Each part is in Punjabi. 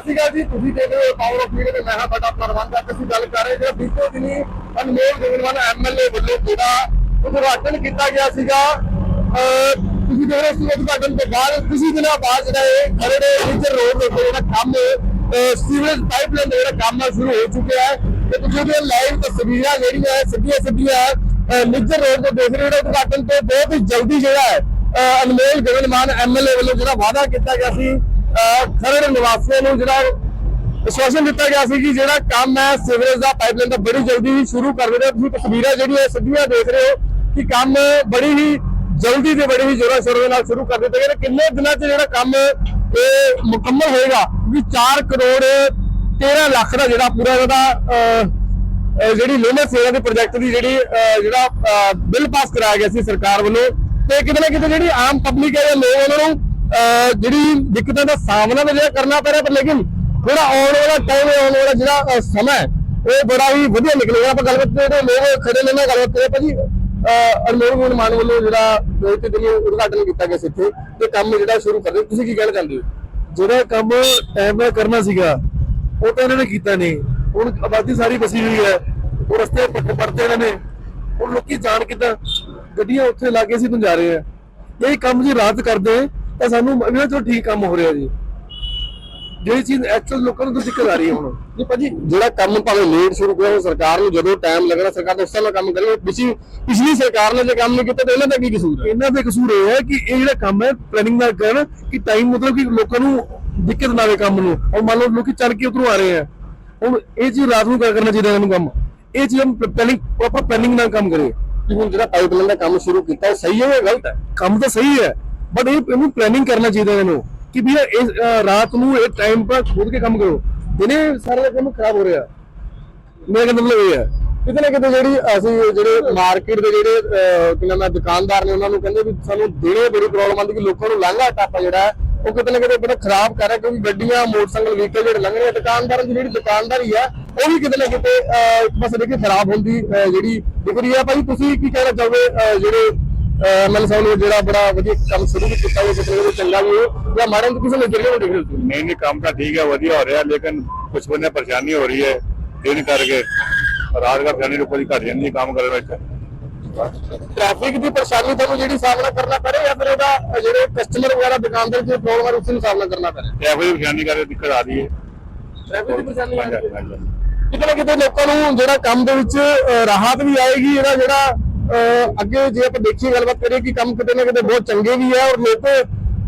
ਸਤਿ ਜੀ, ਤੁਸੀਂ ਦੇਖ ਰਹੇ ਹੋ ਪਾਵਰ ਆਫ ਮੀਡੀਆ ਤੇ ਮੈਂ ਹਾਂ ਤੁਹਾਡਾ ਪ੍ਰਬੰਧ ਆ ਅਸੀਂ ਗੱਲ ਕਰ ਰਹੇ ਜਿਹੜਾ ਬੀਤੇ ਦਿਨੀ ਅਨਮੋਲ ਗੋਇਲਵਾਲ ਐਮਐਲਏ ਵੱਲੋਂ ਜਿਹੜਾ ਉਦਘਾਟਨ ਕੀਤਾ ਗਿਆ ਸੀਗਾ। ਤੁਸੀਂ ਦੇਖ ਰਹੇ ਸੀ ਉਦਘਾਟਨ ਤੋਂ ਬਾਅਦ ਕਿਸੇ ਦਿਨਾਂ ਬਾਅਦ ਜਿਹੜਾ ਇਹ ਖਰੜੇ ਮੇਜਰ ਰੋਡ ਦੇ ਉੱਤੇ ਜਿਹੜਾ ਕੰਮ, ਅਹ ਸੀਵਰੇਜ ਪਾਈਪਲਾਈਨ ਦਾ ਜਿਹੜਾ ਕੰਮ ਸ਼ੁਰੂ ਹੋ ਚੁੱਕਿਆ ਹੈ। ਤੇ ਤੁਸੀਂ ਉਹਦੀਆਂ ਲਾਈਵ ਤਸਵੀਰਾਂ ਜਿਹੜੀਆਂ ਹੈ, ਸਿੱਧੀਆਂ ਸਿੱਧੀਆਂ ਨਿੱਜਰ ਰੋਡ ਤੋਂ ਦੇਖ ਰਹੇ ਹੋ ਜਿਹੜਾ ਉਦਘਾਟਨ ਤੋਂ ਬਹੁਤ ਹੀ ਜਲਦੀ ਜਿਹੜਾ ਹੈ, ਅਹ, ਅਨਮੋਲ ਗਗਨਮਾਨ ਐਮਐਲਏ ਵੱਲੋਂ ਜਿਹੜਾ ਵਾਅਦਾ ਕੀਤਾ ਗਿਆ ਸੀ। ਖਰੜ ਨਿਵਾਸੀਆਂ ਨੂੰ ਜਿਹੜਾ ਵਿਸ਼ਵਾਸਨ ਦਿੱਤਾ ਗਿਆ ਸੀ ਕਿ ਜਿਹੜਾ ਕੰਮ ਹੈ, ਸੀਵਰੇਜ ਦਾ ਪਾਈਪਲਾਈਨ ਦਾ ਬੜੀ ਜਲਦੀ ਹੀ ਸ਼ੁਰੂ ਕਰ ਦੇਣਾ ਤੁਸੀਂ ਤਸਵੀਰਾਂ ਜਿਹੜੀਆਂ ਸਿੱਧੀਆਂ ਦੇਖ ਰਹੇ ਹੋ ਕਿ ਕੰਮ ਬੜੀ ਹੀ ਜਲਦੀ ਤੇ ਬੜੀ ਹੀ ਜ਼ੋਰਾਂ ਸ਼ੋਰਾਂ ਦੇ ਨਾਲ ਸ਼ੁਰੂ ਕਰ ਦਿੱਤਾ ਗਿਆ ਕਿੰਨੇ ਦਿਨਾਂ 'ਚ ਜਿਹੜਾ ਕੰਮ ਇਹ ਮੁਕੰਮਲ ਹੋਏਗਾ? ਵੀ 4 ਕਰੋੜ 13 ਲੱਖ ਦਾ ਜਿਹੜਾ ਪੂਰਾ ਇਹਦਾ ਜਿਹੜੀ ਲਿਮਿਟ ਸੇਵਾ ਦੇ ਪ੍ਰੋਜੈਕਟ ਦੀ ਜਿਹੜੀ ਜਿਹੜਾ ਬਿੱਲ ਪਾਸ ਕਰਾਇਆ ਗਿਆ ਸੀ ਸਰਕਾਰ ਵੱਲੋਂ। ਤੇ ਕਿਤੇ ਨਾ ਕਿਤੇ ਜਿਹੜੀ ਆਮ ਪਬਲਿਕ ਹੈ ਜਾਂ ਲੋਕ ਉਹਨਾਂ ਨੂੰ ਜਿਹੜੀ ਦਿੱਕਤਾਂ ਦਾ ਸਾਹਮਣਾ ਤਾਂ ਜਿਹੜਾ ਕਰਨਾ ਪੈ ਰਿਹਾ ਪਰ ਲੇਕਿਨ ਜਿਹੜਾ ਆਉਣ ਵਾਲਾ ਟਾਈਮ ਆਉਣ ਵਾਲਾ ਜਿਹੜਾ ਸਮਾਂ ਹੈ ਉਹ ਬੜਾ ਹੀ ਵਧੀਆ ਨਿਕਲੇਗਾ। ਆਪਾਂ ਗੱਲਬਾਤ ਤੇ ਜਿਹੜੇ ਲੋਕ ਖੜੇ ਨੇ ਨਾ ਗੱਲਬਾਤ ਤੇ ਭਾਜੀ ਅਹ, ਅਨਮੋਲ ਮਾਨ ਵੱਲੋਂ ਜਿਹੜਾ ਦੋ ਦਿਨ ਉਦਘਾਟਨ ਕੀਤਾ ਗਿਆ ਸੀ ਇੱਥੇ ਤੇ ਕੰਮ ਜਿਹੜਾ ਸ਼ੁਰੂ ਕਰ ਦਿਓ ਤੁਸੀਂ ਕੀ ਕਹਿਣਾ ਚਾਹੁੰਦੇ ਹੋ? ਜਿਹੜਾ ਕੰਮ ਟਾਈਮ ਨਾਲ ਕਰਨਾ ਸੀਗਾ ਉਹ ਤਾਂ ਇਹਨਾਂ ਨੇ ਕੀਤਾ ਨਹੀਂ। ਹੁਣ ਆਬਾਦੀ ਸਾਰੀ ਵਸੀ ਹੋਈ ਹੈ ਉਹ ਰਸਤੇ ਪੱਟ ਪੜਤੇ ਇਹਨਾਂ ਨੇ। ਹੁਣ ਲੋਕੀ ਜਾਣ ਕਿੱਦਾਂ? ਗੱਡੀਆਂ ਉੱਥੇ ਲਾਗੇ ਸੀ ਤੋਂ ਜਾ ਰਹੇ ਆ ਇਹ ਕੰਮ ਜੀ ਰਾਤ ਕਰਦੇ ਤਾਂ ਸਾਨੂੰ ਇਹਨਾਂ ਤੋਂ ਠੀਕ ਕੰਮ ਹੋ ਰਿਹਾ ਜੀ। ਜਿਹੜੀ ਚੀਜ਼ ਐਕਚੁਅਲ ਲੋਕਾਂ ਨੂੰ ਤਾਂ ਦਿੱਕਤ ਆ ਰਹੀ ਹੈ ਹੁਣ। ਜੀ ਭਾਜੀ ਜਿਹੜਾ ਕੰਮ ਭਾਵੇਂ ਲੇਟ ਸ਼ੁਰੂ ਹੋਇਆ ਉਹ ਸਰਕਾਰ ਨੂੰ ਜਦੋਂ ਟਾਈਮ ਲੱਗਣਾ ਸਰਕਾਰ ਤਾਂ ਉਸ ਤਰ੍ਹਾਂ ਕੰਮ ਕਰੇ ਪਿਛਲੀ ਪਿਛਲੀ ਸਰਕਾਰ ਨੇ ਜੇ ਕੰਮ ਨਹੀਂ ਕੀਤਾ ਤਾਂ ਇਹਨਾਂ ਦਾ ਕੀ ਕਸੂਰ ਹੈ? ਇਹਨਾਂ ਦਾ ਕਸੂਰ ਇਹ ਹੈ ਕਿ ਇਹ ਜਿਹੜਾ ਕੰਮ ਹੈ ਪਲੈਨਿੰਗ ਨਾਲ ਕਰਨ ਕਿ ਟਾਈਮ ਮਤਲਬ ਕਿ ਲੋਕਾਂ ਨੂੰ ਦਿੱਕਤ ਨਾ ਆਵੇ ਕੰਮ ਨੂੰ। ਔਰ ਮੰਨ ਲਓ ਲੋਕੀ ਚੱਲ ਕੇ ਉਧਰੋਂ ਆ ਰਹੇ ਆ ਹੁਣ ਇਹ ਚੀਜ਼ ਰਾਤ ਨੂੰ ਕਰ- ਕਰਨਾ ਚਾਹੀਦਾ ਇਹਨਾਂ ਨੂੰ ਕੰਮ? ਇਹ ਚੀਜ਼ ਪਲੈਨਿੰਗ ਪ੍ਰੋਪਰ ਪਲੈਨਿੰਗ ਨਾਲ ਕੰਮ ਕਰੇ। ਕਿ ਹੁਣ ਜਿਹੜਾ ਪਾਈਪਲਾਈਨ ਦਾ ਕੰਮ ਸ਼ੁਰੂ ਕੀਤਾ ਸਹੀ ਹੈ ਜਾਂ ਗਲਤ ਹੈ? ਕੰਮ ਤਾਂ ਸਹੀ ਹੈ। ਬਟ ਇਹ ਇਹਨੂੰ ਪਲੈਨਿੰਗ ਕਰਨਾ ਚਾਹੀਦਾ ਇਹਨਾਂ ਕਿ ਵੀ ਇਹ ਰਾਤ ਨੂੰ ਇਹ ਟਾਈਮ ਪਰ ਖੋਦ ਕੇ ਕੰਮ ਕਰੋ। ਦਿਨੇ ਸਾਰਾ ਕੰਮ ਖਰਾਬ ਹੋ ਰਿਹਾ। ਮੇਰਾ ਕਹਿੰਦਾ ਮਤਲਬ ਇਹ ਹੈ। ਕਿਤੇ ਨਾ ਕਿਤੇ ਜਿਹੜੀ ਅਸੀਂ ਜਿਹੜੇ ਮਾਰਕੀਟ ਦੇ ਜਿਹੜੇ ਅਹ, ਕੀ ਦੁਕਾਨਦਾਰ ਨੇ ਉਹਨਾਂ ਨੂੰ ਕਹਿੰਦੇ ਵੀ ਸਾਨੂੰ ਦਿਨੇ ਬੜੀ ਪ੍ਰੋਬਲਮ ਆਉਂਦੀ ਕਿ ਲੋਕਾਂ ਨੂੰ ਲਾਂਘਾ ਟਾਪਾ ਜਿਹੜਾ ਉਹ ਕਿਤੇ ਨਾ ਕਿਤੇ ਬੜਾ ਖਰਾਬ ਕਰ ਰਿਹਾ ਕਿਉਂਕਿ ਗੱਡੀਆਂ ਮੋਟਰਸਾਈਕਲ ਵਹੀਕਲ ਜਿਹੜੇ ਲੰਘ ਰਹੇ ਦੁਕਾਨਦਾਰਾਂ ਦੀ ਜਿਹੜੀ ਦੁਕਾਨਦਾਰੀ ਹੈ ਉਹ ਵੀ ਕਿਤੇ ਨਾ ਕਿਤੇ ਇੱਕ ਪਾਸੇ ਦੇਖੀ ਖਰਾਬ ਹੁੰਦੀ ਜਿਹੜੀ ਦਿਖ ਰਹੀ ਹੈ ਭਾਈ ਤੁਸੀਂ ਕੀ ਕਹਿਣਾ ਚਾਹੋਗੇ ਜਿਹੜੇ ਮੈਨੂੰ ਸਾਨੂੰ ਜਿਹੜਾ ਬੜਾ ਵਧੀਆ ਕੰਮ ਸ਼ੁਰੂ ਕੀਤਾ ਉਹ ਕਿਤੇ ਚੰਗਾ ਵੀ ਹੋ ਜਾਂ ਮਾਰਨ ਕਿਸੇ ਨੇ ਜਿਹੜੇ ਦੇਖ ਰਹੇ ਨਹੀਂ ਨਹੀਂ ਕੰਮ ਤਾਂ ਠੀਕ ਹੈ ਵਧੀਆ ਹੋ ਰਿਹਾ ਲੇਕਿਨ ਕੁਝ ਬੰਦੇ ਪਰੇਸ਼ਾਨੀ ਹੋ ਰਹੀ ਹੈ ਦਿਨ ਕਰਕੇ। ਰਾਤ ਦਾ ਪਰੇਸ਼ਾਨੀ ਲੋਕਾਂ ਘਟ ਜਾਂਦੀ ਹੈ ਕੰਮ ਕਰਨ ਵਿੱਚ। ਟ੍ਰੈਫਿਕ ਦੀ ਪਰੇਸ਼ਾਨੀ ਤੁਹਾਨੂੰ ਜਿਹੜੀ ਸਾਹਮਣਾ ਕਰਨਾ ਪੜੇ ਜਾਂ ਫਿਰ ਉਹਦਾ ਜਿਹੜੇ ਕਸਟਮਰ ਵਗੈਰਾ ਦੁਕਾਨਦਾਰ ਦੀ ਪ੍ਰੋਬਲਮ ਹੈ ਉਸ ਨੂੰ ਸਾਹਮਣਾ ਕਰਨਾ ਪੜੇ ਟ੍ਰੈਫਿਕ ਦੀ ਪਰੇਸ਼ਾਨੀ ਕਰਕੇ ਦਿੱਕਤ ਆ ਰਹੀ ਹੈ। ਟ੍ਰੈਫਿਕ ਦੀ ਪਰੇਸ਼ਾਨੀ ਆ ਰਹੀ ਹੈ। ਕਿਤੇ ਨਾ ਕਿਤੇ ਲੋਕਾਂ ਨੂੰ ਜਿਹੜਾ ਕੰਮ ਦੇ ਵਿੱਚ ਰਾਹਤ ਵੀ ਆਏਗੀ ਇਹਦਾ ਜਿਹੜਾ ਅੱਗੇ ਜੇ ਆਪਾਂ ਦੇਖੀਏ ਗੱਲਬਾਤ ਕਰੀਏ ਕਿ ਕੰਮ ਕਿਤੇ ਨਾ ਕਿਤੇ ਬਹੁਤ ਚੰਗੇ ਵੀ ਹੈ ਔਰ ਲੋਕ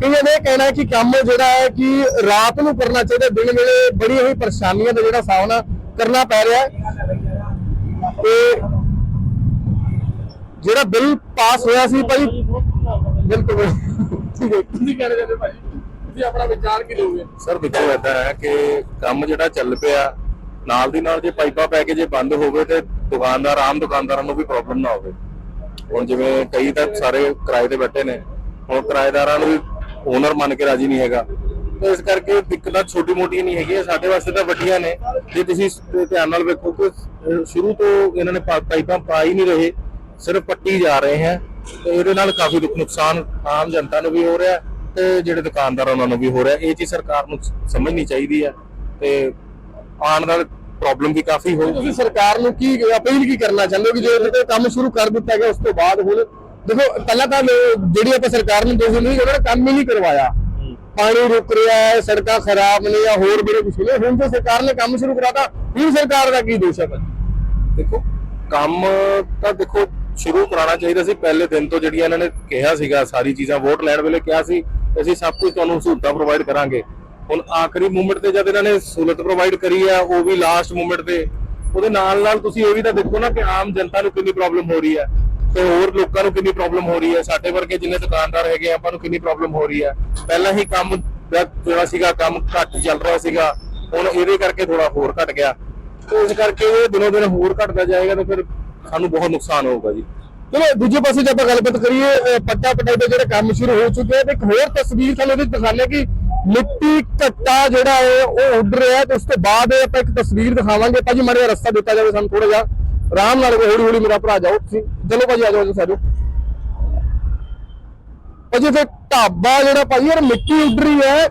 ਕਈਆਂ ਨੇ ਕਹਿਣਾ ਕਿ ਕੰਮ ਜਿਹੜਾ ਹੈ ਕਿ ਰਾਤ ਨੂੰ ਕਰਨਾ ਚਾਹੀਦਾ ਦਿਨ ਵੇਲੇ ਬੜੀ ਹੀ ਪਰੇਸ਼ਾਨੀਆਂ ਦਾ ਜਿਹੜਾ ਸਾਹਮਣਾ ਕਰਨਾ ਪੈ ਰਿਹਾ ਹੈ। ਤੇ ਜਿਹੜਾ ਬਿੱਲ ਪਾਸ ਹੋਇਆ ਸੀ ਭਾਈ ਬਿਲਕੁਲ। ਠੀਕ ਹੈ। ਤੁਸੀਂ ਕਹਿਣਾ ਚਾਹੁੰਦੇ ਭਾਈ ਤੁਸੀਂ ਆਪਣਾ ਵਿਚਾਰ ਕੀ ਦਿਓਗੇ ਸਰ ਦੇਖੋ ਏਦਾਂ ਹੈ ਕਿ ਕੰਮ ਜਿਹੜਾ ਚੱਲ ਪਿਆ ਨਾਲ ਦੀ ਨਾਲ ਜੇ ਪਾਈਪਾਂ ਪੈ ਕੇ ਜੇ ਬੰਦ ਹੋਵੇ ਤੇ ਦੁਕਾਨਦਾਰ ਆਮ ਦੁਕਾਨਦਾਰਾਂ ਨੂੰ ਵੀ ਪ੍ਰੋਬਲਮ ਨਾ ਹੋਵੇ। ਹੁਣ ਜਿਵੇਂ ਕਈ ਤਾਂ ਸਾਰੇ ਕਿਰਾਏ ਤੇ ਬੈਠੇ ਨੇ, ਹੁਣ ਕਿਰਾਏਦਾਰਾਂ ਨੂੰ ਵੀ ਓਨਰ ਮੰਨ ਕੇ ਰਾਜੀ ਨਹੀਂ ਹੈਗਾ। ਇਸ ਕਰਕੇ ਦਿੱਕਤਾਂ ਛੋਟੀ ਮੋਟੀਆਂ ਨਹੀਂ ਹੈਗੀਆਂ, ਸਾਡੇ ਵਾਸਤੇ ਤਾਂ ਵੱਡੀਆਂ ਨੇ। ਜੇ ਤੁਸੀਂ ਧਿਆਨ ਨਾਲ ਵੇਖੋ ਕਿ ਸ਼ੁਰੂ ਤੋਂ ਇਹਨਾਂ ਨੇ ਪਾਈਪਾਂ ਪਾ ਹੀ ਨਹੀਂ ਰਹੇ, ਸਿਰਫ ਪੱਟੀ ਜਾ ਰਹੇ ਹੈ। ਤੇ ਇਹਦੇ ਨਾਲ ਕਾਫੀ ਦੁੱਖ- ਨੁਕਸਾਨ ਆਮ ਜਨਤਾ ਨੂੰ ਵੀ ਹੋ ਰਿਹਾ ਤੇ ਜਿਹੜੇ ਦੁਕਾਨਦਾਰ ਉਹਨਾਂ ਨੂੰ ਵੀ ਹੋ ਰਿਹਾ। ਇਹ ਚੀਜ਼ ਸਰਕਾਰ ਨੂੰ ਸ- ਸਮਝਣੀ ਚਾਹੀਦੀ ਹੈ ਤੇ ਆਉਣ ਨਾਲ ਪ੍ਰੋਬਲਮ ਵੀ ਕਾਫੀ ਹੋਊਗੀ। ਤੁਸੀਂ ਸਰਕਾਰ ਨੂੰ ਕੀ ਅਪੀਲ ਕੀ ਕਰਨਾ ਚਾਹੁੰਦੇ ਹੋ ਕਿ ਜੇ ਇਹਦੇ ਕੰਮ ਸ਼ੁਰੂ ਕਰ ਦਿੱਤਾ ਗਿਆ ਉਸ ਤੋਂ ਬਾਅਦ ਹੁਣ ਦੇਖੋ ਪਹਿਲਾਂ ਤਾਂ ਜਿਹੜੀ ਆਪਾਂ ਸਰਕਾਰ ਨੂੰ ਦੋਸ਼ ਨਹੀਂ ਉਹਨਾਂ ਨੇ ਕੰਮ ਹੀ ਨਹੀਂ ਕਰਵਾਇਆ। ਪਾਣੀ ਰੁਕ ਰਿਹਾ ਹੈ ਸੜਕਾਂ ਖਰਾਬ ਨੇ ਜਾਂ ਹੋਰ ਬੜੇ ਕੁਝ ਨੇ ਹੁਣ ਤਾਂ ਸਰਕਾਰ ਨੇ ਕੰਮ ਸ਼ੁਰੂ ਕਰਾਤਾ ਹੁਣ ਸਰਕਾਰ ਦਾ ਕੀ ਦੋਸ਼ ਹੈ ਭਾਜੀ? ਦੇਖੋ ਕੰਮ ਤਾਂ ਦੇਖੋ ਸ਼ੁਰੂ ਕਰਾਉਣਾ ਚਾਹੀਦਾ ਸੀ। ਪਹਿਲੇ ਦਿਨ ਤੋਂ ਜਿਹੜੀਆਂ ਇਹਨਾਂ ਨੇ ਕਿਹਾ ਸੀਗਾ ਸਾਰੀ ਚੀਜ਼ਾਂ ਵੋਟ ਲੈਣ ਵੇਲੇ ਕਿਹਾ ਸੀ ਅਸੀਂ ਸਭ ਕੁਝ ਤੁਹਾਨੂੰ ਸਹੂਲਤਾਂ ਪ੍ਰੋਵਾਈਡ ਕਰਾਂਗੇ। ਹੁਣ ਆਖਰੀ ਮੂਮੈਂਟ ਤੇ ਜਦ ਇਹਨਾਂ ਨੇ ਸਹੂਲਤ ਪ੍ਰੋਵਾਈਡ ਕਰੀ ਆ ਉਹ ਵੀ ਲਾਸਟ ਮੂਮੈਂਟ ਤੇ ਉਹਦੇ ਨਾਲ ਨਾਲ ਤੁਸੀਂ ਇਹ ਵੀ ਤਾਂ ਦੇਖੋ ਨਾ ਕਿ ਆਮ ਜਨਤਾ ਨੂੰ ਕਿੰਨੀ ਪ੍ਰੋਬਲਮ ਹੋ ਰਹੀ ਹੈ ਤੇ ਹੋਰ ਲੋਕਾਂ ਨੂੰ ਕਿੰਨੀ ਪ੍ਰੋਬਲਮ ਹੋ ਰਹੀ ਹੈ ਸਾਡੇ ਵਰਗੇ ਜਿੰਨੇ ਦੁਕਾਨਦਾਰ ਹੈਗੇ ਆ, ਆਪਾਂ ਨੂੰ ਕਿੰਨੀ ਪ੍ਰੋਬਲਮ ਹੋ ਰਹੀ ਹੈ ਪਹਿਲਾਂ ਹੀ ਕੰਮ ਦਾ ਜਿਹੜਾ ਸੀਗਾ ਕੰਮ ਘੱਟ ਚੱਲ ਰਿਹਾ ਸੀਗਾ ਹੁਣ ਇਹਦੇ ਕਰਕੇ ਥੋੜਾ ਹੋਰ ਘਟ ਗਿਆ। ਤੇ ਇਸ ਕਰਕੇ ਇਹ ਦਿਨੋਂ ਦਿਨ ਹੋਰ ਘਟਦਾ ਜਾਏਗਾ ਤੇ ਫਿਰ ਸਾਨੂੰ ਬਹੁਤ ਨੁਕਸਾਨ ਹੋਊਗਾ ਜੀ। ਚਲੋ ਦੂਜੇ ਪਾਸੇ ਜੇ ਆਪਾਂ ਗੱਲਬਾਤ ਕਰੀਏ ਪੱਟਾ ਪਟਾਈ ਦਾ ਜਿਹੜਾ ਕੰਮ ਸ਼ੁਰੂ ਹੋ ਚੁੱਕਿਆ ਤੇ ਇੱਕ ਹੋਰ ਤਸਵੀਰ ਤੁਹਾਨੂੰ ਇਹਦੇ ਦਿਖਾਣੇ ਕਿ ਮਿੱਟੀ ਘੱਟਾ ਜਿਹੜਾ ਹੈ ਉਹ ਉੱਡ ਰਿਹਾ ਹੈ ਤੇ ਉਸ ਤੋਂ ਬਾਅਦ ਆਪਾਂ ਇੱਕ ਤਸਵੀਰ ਦਿਖਾਵਾਂਗੇ। ਭਾਜੀ ਮਾੜਾ ਰਸਤਾ ਦਿੱਤਾ ਜਾਵੇ ਸਾਨੂੰ ਥੋੜਾ ਜਿਹਾ। ਆਰਾਮ ਨਾਲ ਹੌਲੀ ਹੌਲੀ ਮੇਰਾ ਭਰਾ ਜਾਓ ਤੁਸੀਂ। ਚਲੋ ਭਾਜੀ ਆ ਜਾਓ ਜੀ ਸਾਡੇ ਭਾਜੀ ਤੇ ਢਾਬਾ ਜਿਹੜਾ ਭਾਜੀ ਯਾਰ ਮਿੱਟੀ ਉੱਡ ਰਹੀ ਹੈ।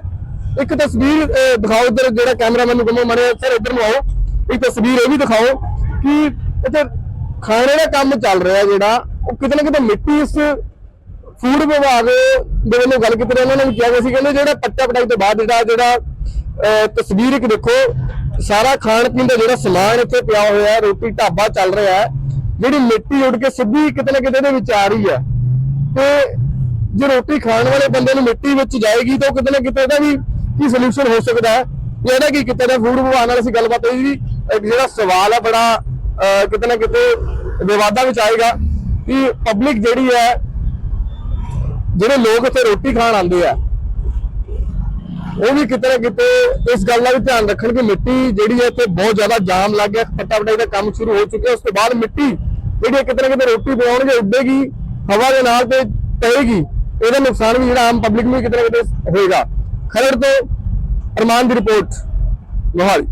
ਇੱਕ ਤਸਵੀਰ ਦਿਖਾਓ ਇੱਧਰ ਜਿਹੜਾ ਕੈਮਰਾਮੈਨ ਨੂੰ ਕਮੋ ਮੜੇ ਸਰ ਇੱਧਰ ਨੂੰ ਆਓ। ਇੱਕ ਤਸਵੀਰ ਇਹ ਵੀ ਦਿਖਾਓ ਕਿ ਇੱਥੇ ਖਾਣੇ ਦਾ ਕੰਮ ਚੱਲ ਰਿਹਾ ਜਿਹੜਾ। ਉਹ ਕਿਤੇ ਨਾ ਕਿਤੇ ਮਿੱਟੀ ਇਸ ਫੂਡ ਵਿਭਾਗ ਦੇ ਵੱਲੋਂ ਗੱਲ ਕੀਤੀ ਰਹੀ, ਉਹਨਾਂ ਨੇ ਵੀ ਕਿਹਾ ਗਿਆ ਸੀ ਕਹਿੰਦੇ ਜਿਹੜਾ ਪੱਟਾ ਪਟਾਈ ਤੋਂ ਬਾਅਦ ਜਿਹੜਾ ਜਿਹੜਾ ਤਸਵੀਰ ਇੱਕ ਦੇਖੋ ਸਾਰਾ ਖਾਣ ਪੀਣ ਦਾ ਜਿਹੜਾ ਸਮਾਨ ਇੱਥੇ ਪਿਆ ਹੋਇਆ ਹੈ ਰੋਟੀ ਢਾਬਾ ਚੱਲ ਰਿਹਾ ਹੈ ਜਿਹੜੀ ਮਿੱਟੀ ਉੱਡ ਕੇ ਸਿੱਧੀ ਕਿਤੇ ਨਾ ਕਿਤੇ ਦੇ ਵਿੱਚ ਆ ਰਹੀ ਹੈ। ਤੇ ਜੇ ਰੋਟੀ ਖਾਣ ਵਾਲੇ ਬੰਦੇ ਨੂੰ ਮਿੱਟੀ ਵਿੱਚ ਜਾਏਗੀ ਤਾਂ ਉਹ ਕਿਤੇ ਨਾ ਕਿਤੇ ਇਹਦਾ ਵੀ ਕੀ ਸੋਲੂਸ਼ਨ ਹੋ ਸਕਦਾ ਹੈ? ਜਿਹੜਾ ਇਹਦਾ ਕੀ ਕੀਤਾ ਜਾਏ? ਫੂਡ ਵਿਭਾਗ ਨਾਲ ਅਸੀਂ ਗੱਲਬਾਤ ਹੋਈ ਜੀ ਇੱਕ ਜਿਹੜਾ ਸਵਾਲ ਹੈ ਬੜਾ ਕਿਤੇ ਨਾ ਕਿਤੇ ਵਿਵਾਦਾਂ ਵਿੱਚ ਆਏਗਾ ਕਿ ਪਬਲਿਕ ਜਿਹੜੀ ਹੈ ਜਿਹੜੇ ਲੋਕ ਇੱਥੇ ਰੋਟੀ ਖਾਣ ਆਉਂਦੇ ਆ, ਉਹ ਵੀ ਕਿਤੇ ਨਾ ਕਿਤੇ ਇਸ ਗੱਲ ਦਾ ਵੀ ਧਿਆਨ ਰੱਖਣ ਕਿ ਮਿੱਟੀ ਜਿਹੜੀ ਹੈ ਇੱਥੇ ਬਹੁਤ ਜ਼ਿਆਦਾ ਜਾਮ ਲੱਗ ਗਿਆ ਪੱਟਾ ਪਟਾਈ ਦਾ ਕੰਮ ਸ਼ੁਰੂ ਹੋ ਚੁੱਕਿਆ, ਉਸ ਤੋਂ ਬਾਅਦ ਮਿੱਟੀ ਜਿਹੜੀ ਹੈ ਕਿਤੇ ਨਾ ਕਿਤੇ ਰੋਟੀ ਬਣਾਉਣਗੇ ਉੱਡੇਗੀ, ਹਵਾ ਦੇ ਨਾਲ ਤੇ ਪਏਗੀ ਇਹਦਾ ਨੁਕਸਾਨ ਵੀ ਜਿਹੜਾ ਆਮ ਪਬਲਿਕ ਨੂੰ ਵੀ ਕਿਤੇ ਨਾ ਕਿਤੇ ਹੋਏਗਾ। ਖਰੜ ਤੋਂ ਅਰਮਾਨ ਦੀ ਰਿਪੋਰਟ, ਮੋਹਾਲੀ।